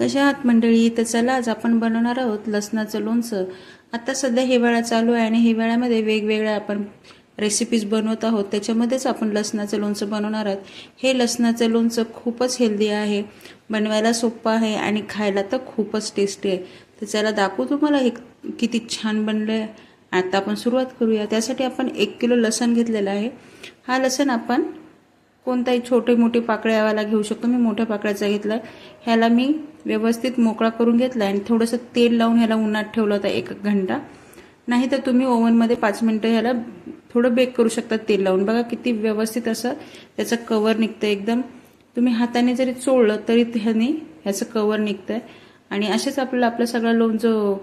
कशा आहात मंडळी? तर चला आज आपण बनवणार आहोत लसणाचं लोणचं. आता सध्या हिवाळा चालू आहे आणि हिवाळ्यामध्ये वेगवेगळ्या आपण रेसिपीज बनवत आहोत. त्याच्यामध्येच आपण लसणाचं लोणचं बनवणार आहोत. हे लसणाचं लोणचं खूपच हेल्दी आहे. बनवायला सोपं आहे आणि खायला तर खूपच टेस्टी आहे. तर चला दाखवू तुम्हाला हे किती छान बनलं आहे आता आपण सुरुवात करूया. त्यासाठी आपण एक किलो लसण घेतलेलं आहे. हा लसण आपण कोणताही छोटे मोठे पाकळ्यावाला घेऊ शकतो. मी मोठ्या पाकळ्याचा घेतला ह्याला मी व्यवस्थित मोकळा करून घेतला आणि थोडंसं तेल लावून ह्याला उन्हात ठेवलं होतं एक घंटा. नाही तर तुम्ही ओव्हनमध्ये पाच मिनटं ह्याला थोडं बेक करू शकता तेल लावून. बघा किती व्यवस्थित असं त्याचं कवर निघतं एकदम. तुम्ही हाताने जरी चोळलं तरी ह्याने ह्याचं कवर निघतंय. आणि असेच आपल्याला आपलं सगळं लोणचं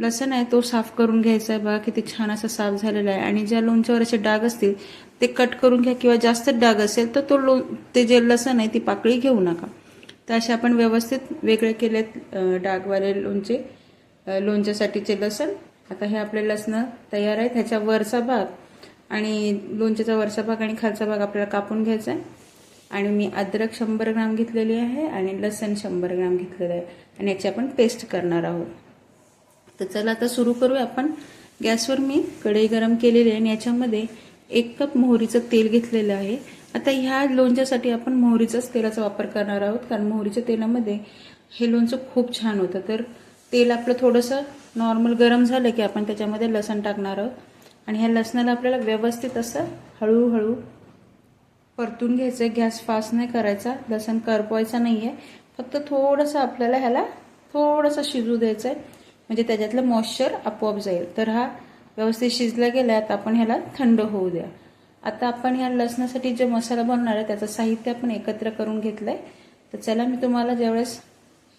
लसण आहे तो साफ करून घ्यायचा आहे. बघा किती छान असं साफ झालेला आहे. आणि ज्या लोणच्यावर असे डाग असतील ते कट करून घ्या किंवा जास्त डाग असेल तर तो लो ते जे लसण आहे ती पाकळी घेऊ नका. तर असे आपण व्यवस्थित वेगळे केलेत डागवाले लोणचे लोणच्यासाठीचे लसण. आता हे आपले लसणं तयार आहेत. ह्याच्या वरचा भाग आणि लोणच्याचा वरचा भाग आणि खालचा भाग आपल्याला कापून घ्यायचा आहे. आणि मी अद्रक शंभर ग्राम घेतलेली आहे आणि लसण शंभर ग्राम घेतलेलं आहे. आणि याची आपण पेस्ट करणार आहोत. तर चला आता सुरू करूया आपण. गॅसवर मी कढई गरम केलेली आहे आणि याच्यामध्ये एक कप मोहरीचं तेल घेतलेलं आहे. आता ह्या लोणच्यासाठी आपण मोहरीचाच तेलाचा वापर करणार आहोत कारण मोहरीच्या तेलामध्ये हे लोणचं खूप छान होतं. तर तेल आपलं थोडंसं नॉर्मल गरम झालं की आपण त्याच्यामध्ये लसण टाकणार आहोत. आणि ह्या लसणाला आपल्याला व्यवस्थित असं हळूहळू परतून घ्यायचं गॅस फास्ट नाही करायचा लसण करपवायचा नाही आहे फक्त थोडंसं आपल्याला ह्याला थोडंसं शिजू द्यायचं आहे म्हणजे त्याच्यातलं मॉइश्चर आपोआप जाईल. तर हा व्यवस्थित शिजला गेला आता आपण ह्याला थंड होऊ द्या. आता आपण ह्या लसणासाठी जे मसाला बनवणार आहे त्याचं साहित्य आपण एकत्र करून घेतलं आहे तर चला मी तुम्हाला ज्यावेळेस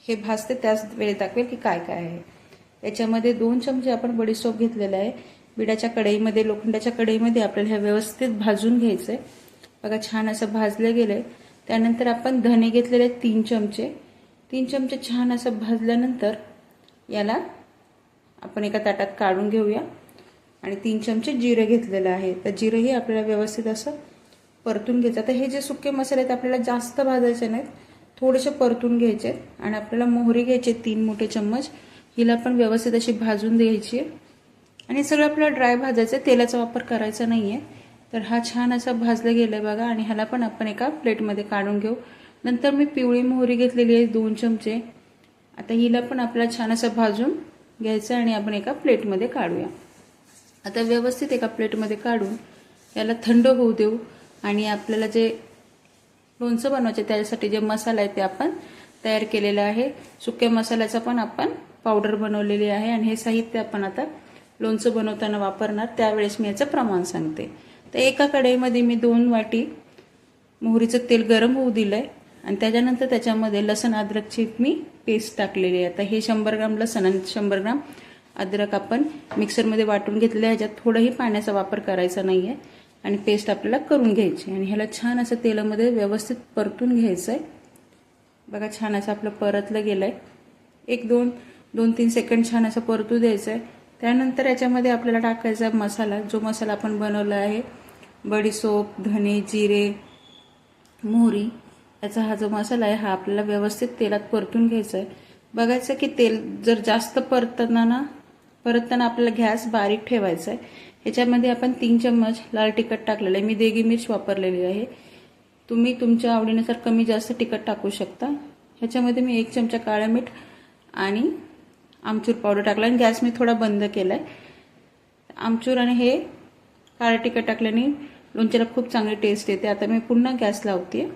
हे भाजते त्याच वेळी दाखवेल की काय काय आहे. याच्यामध्ये दोन चमचे आपण बडीसोप घेतलेला आहे. बिडाच्या कढईमध्ये लोखंडाच्या कढईमध्ये आपल्याला हे व्यवस्थित भाजून घ्यायचं आहे बघा छान असं भाजलं गेलं आहे त्यानंतर आपण धने घेतलेले तीन चमचे. तीन चमचे छान असं भाजल्यानंतर याला आपण एका ताटात काढून घेऊया. आणि तीन चमचे जिरं घेतलेलं आहे. तर जिरंही आपल्याला व्यवस्थित असं परतून घ्यायचं. आता हे जे सुके मसाले आहेत आपल्याला जास्त भाजायचे नाहीत. थोडेसे परतून घ्यायचे आहेत. आणि आपल्याला मोहरी घ्यायचे तीन मोठे चम्मच. हिला पण व्यवस्थित अशी भाजून द्यायची आहे. आणि सगळं आपल्याला ड्राय भाजायचं आहे. तेलाचा वापर करायचा नाही आहे तर हा छान असा भाजला गेला आहे बघा. आणि ह्याला पण आपण एका प्लेटमध्ये काढून घेऊ. नंतर मी पिवळी मोहरी घेतलेली आहे दोन चमचे. आता हिला पण आपल्याला छान असं भाजून घ्यायचं आणि आपण एका प्लेटमध्ये काढूया. आता व्यवस्थित एका प्लेटमध्ये काढून याला थंड होऊ देऊ आणि आपल्याला जे लोणचं बनवायचे त्याच्यासाठी जे मसाला आहे ते आपण तयार केलेलं आहे. सुक्या मसाल्याचा पण आपण पावडर बनवलेली आहे आणि हे साहित्य आपण आता लोणचं बनवताना वापरणार. त्यावेळेस मी याचं प्रमाण सांगते. तर एका कढईमध्ये मी दोन वाटी मोहरीचं तेल गरम होऊ दिलं आहे आणि त्याच्यानंतर त्याच्यामध्ये लसण अद्रकची मी पेस्ट टाकलेली आहे. आता हे शंभर ग्राम लसण आणि शंभर ग्राम अद्रक आपण मिक्सरमध्ये वाटून घेतलेलं आहे. ह्याच्यात थोडंही पाण्याचा वापर करायचा नाही आहे आणि पेस्ट आपल्याला करून घ्यायची आणि ह्याला छान असं तेलामध्ये व्यवस्थित परतून घ्यायचं आहे बघा छान असं आपलं परतलं गेलं आहे एक दोन दोन तीन सेकंड छान असं परतू द्यायचं आहे त्यानंतर याच्यामध्ये आपल्याला टाकायचा मसाला जो मसाला आपण बनवला आहे. बडीसोप धने जिरे मोहरी. याचा हा जो मसाला आहे हा आपल्याला व्यवस्थित तेलात परतून घ्यायचा आहे बघायचं की तेल जर जास्त परतताना परतताना आपल्याला गॅस बारीक ठेवायचा आहे ह्याच्यामध्ये आपण तीन चम्मच लाल तिखट टाकलेलं आहे. मी देगी मिर्च वापरलेली आहे. तुम्ही तुमच्या आवडीनुसार कमी जास्त तिखट टाकू शकता. ह्याच्यामध्ये मी एक चमचा काळं मीठ आणि आमचूर पावडर टाकला आणि गॅस मी थोडा बंद केला आहे आमचूर आणि हे काळं तिखट टाकल्याने लोणच्याला खूप चांगली टेस्ट येते. आता मी पुन्हा गॅस लावते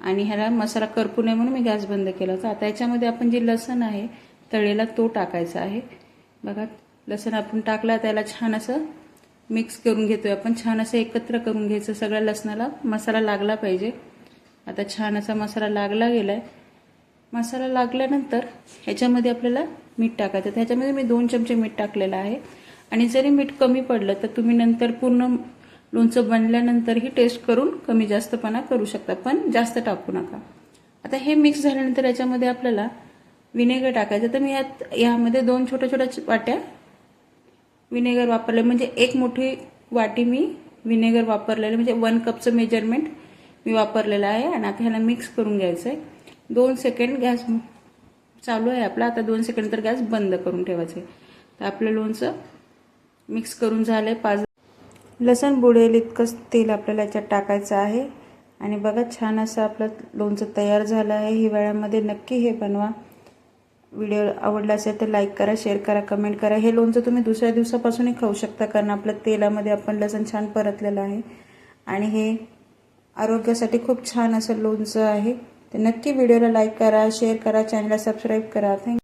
आणि ह्याला मसाला करपू नये म्हणून मी गॅस बंद केला होता. आता याच्यामध्ये आपण जे लसण आहे तळेला तो टाकायचा आहे. बघा लसण आपण टाकला त्याला छान असं मिक्स करून घेतोय आपण. छान असं एकत्र करून घ्यायचं. सगळ्या लसणाला मसाला लागला पाहिजे. आता छान असा मसाला लागला गेला आहे मसाला लागल्यानंतर ह्याच्यामध्ये आपल्याला मीठ टाकायचं ह्याच्यामध्ये मी दोन चमचे मीठ टाकलेलं आहे. आणि जरी मीठ कमी पडलं तर तुम्ही नंतर पूर्ण लोणचं बनल्यानंतरही टेस्ट करून कमी जास्तपणा करू शकता पण जास्त टाकू नका. आता हे मिक्स झाल्यानंतर याच्यामध्ये आपल्याला विनेगर टाकायचं. तर मी यात यामध्ये दोन छोट्या छोट्या वाट्या विनेगर वापरले. म्हणजे एक मोठी वाटी मी विनेगर वापरलेलं म्हणजे वन कपचं मेजरमेंट मी वापरलेलं आहे आणि आता ह्याला मिक्स करून घ्यायचं आहे दोन सेकंड गॅस चालू आहे आपला. आता दोन सेकंड तर गॅस बंद करून ठेवायचं आहे तर आपलं लोणचं मिक्स करून झालं आहे पाच लसण बुडेल इतकंच तेल आपल्याला याच्यात टाकायचं आहे. आणि बघा छान असं आपलं लोणचं तयार झालं आहे. हिवाळ्यामध्ये नक्की हे बनवा. व्हिडिओ आवडला असेल तर लाईक करा शेअर करा कमेंट करा. हे लोणचं तुम्ही दुसऱ्या दिवसापासूनही खाऊ शकता कारण आपलं तेलामध्ये आपण लसण छान परतलेलं आहे. आणि हे आरोग्यासाठी खूप छान असं लोणचं आहे. तर नक्की व्हिडिओला लाईक करा शेअर करा चॅनलला सबस्क्राईब करा. थँक्यू